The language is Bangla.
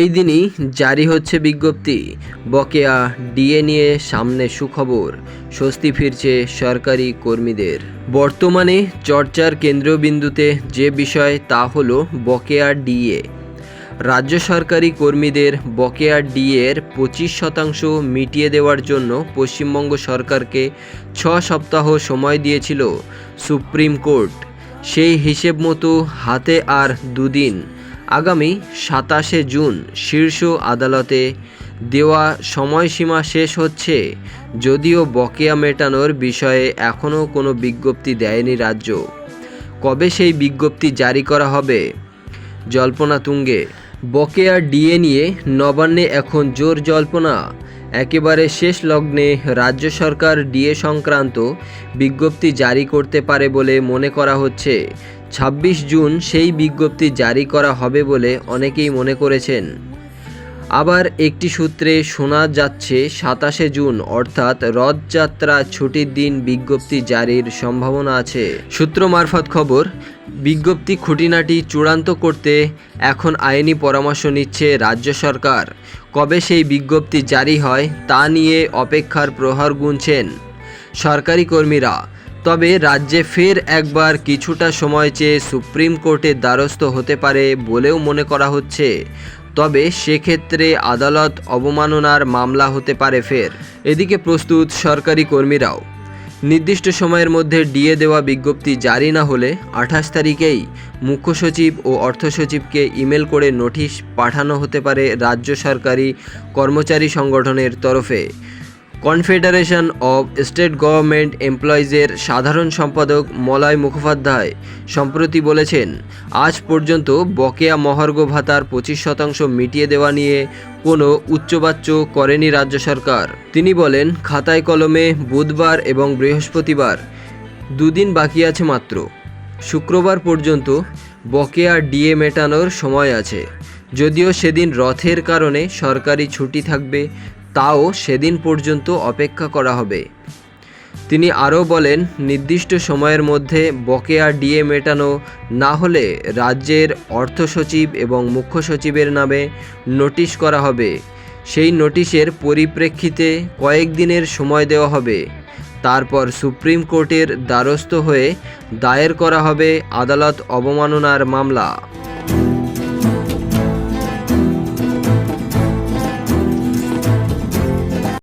এই দিনই জারি হচ্ছে বিজ্ঞপ্তি। বকেয়া ডিএ নিয়ে সামনে সুখবর, স্বস্তি ফিরছে সরকারি কর্মীদের। বর্তমানে চর্চার কেন্দ্রবিন্দুতে যে বিষয় তা হলো বকেয়া ডিএ। রাজ্য সরকারি কর্মীদের বকেয়া ডিএর পঁচিশ শতাংশ মিটিয়ে দেওয়ার জন্য পশ্চিমবঙ্গ সরকারকে ছ সপ্তাহ সময় দিয়েছিল সুপ্রিম কোর্ট। সেই হিসেব মতো হাতে আর দুদিন। আগামী সাতাশে জুন শীর্ষ আদালতে দেওয়া সময়সীমা শেষ হচ্ছে। যদিও বকেয়া মেটানোর বিষয়ে এখনও কোনো বিজ্ঞপ্তি দেয়নি রাজ্য। কবে সেই বিজ্ঞপ্তি জারি করা হবে? জল্পনা তুঙ্গে। বকেয়া ডিএ নিয়ে নবান্নে এখন জোর জল্পনা। একেবারে শেষ লগ্নে রাজ্য সরকার ডিএ সংক্রান্ত বিজ্ঞপ্তি জারি করতে পারে বলে মনে করা হচ্ছে। ছাব্বিশ জুন সেই বিজ্ঞপ্তি জারি করা হবে বলে অনেকেই মনে করেছেন। আবার একটি সূত্রে শোনা যাচ্ছে, সাতাশে জুন, অর্থাৎ রথযাত্রা ছুটির দিন বিজ্ঞপ্তি জারির সম্ভাবনা আছে। সূত্র মারফত খবর, বিজ্ঞপ্তি খুঁটিনাটি চূড়ান্ত করতে এখন আইনি পরামর্শ নিচ্ছে রাজ্য সরকার। কবে সেই বিজ্ঞপ্তি জারি হয় তা নিয়ে অপেক্ষার প্রহর গুনছেন সরকারি কর্মীরা। তবে রাজ্যে ফের একবার কিছুটা সময় চেয়ে সুপ্রিম কোর্টের দ্বারস্থ হতে পারে বলেও মনে করা হচ্ছে। তবে সেক্ষেত্রে আদালত অবমাননার মামলা হতে পারে ফের। এদিকে প্রস্তুত সরকারি কর্মীরাও। নির্দিষ্ট সময়ের মধ্যে ডিএ দেওয়া বিজ্ঞপ্তি জারি না হলে আঠাশ তারিখেই মুখ্য সচিব ও অর্থ সচিবকে ইমেল করে নোটিশ পাঠানো হতে পারে রাজ্য সরকারি কর্মচারী সংগঠনের তরফে। কনফেডারেশন অব স্টেট গভর্নমেন্ট এমপ্লয়িজের সাধারণ সম্পাদক মলয় মুখোপাধ্যায় সম্প্রতি বলেছেন, আজ পর্যন্ত বকেয়া মহার্ঘ ভাতার পঁচিশ শতাংশ মিটিয়ে দেওয়া নিয়ে কোনো উচ্চবাচ্য করেনি রাজ্য সরকার। তিনি বলেন, খাতায় কলমে বুধবার এবং বৃহস্পতিবার দুদিন বাকি আছে মাত্র। শুক্রবার পর্যন্ত বকেয়া ডিএ মেটানোর সময় আছে। যদিও সেদিন রথের কারণে সরকারি ছুটি থাকবে তাও সেদিন পর্যন্ত অপেক্ষা করা হবে। তিনি আরও বলেন, নির্দিষ্ট সময়ের মধ্যে বকেয়া ডিএ মেটানো না হলে রাজ্যের অর্থ সচিব এবং মুখ্য সচিবের নামে নোটিশ করা হবে। সেই নোটিশের পরিপ্রেক্ষিতে কয়েকদিনের সময় দেওয়া হবে। তারপর সুপ্রিম কোর্টের দ্বারস্থ হয়ে দায়ের করা হবে আদালত অবমাননার মামলা।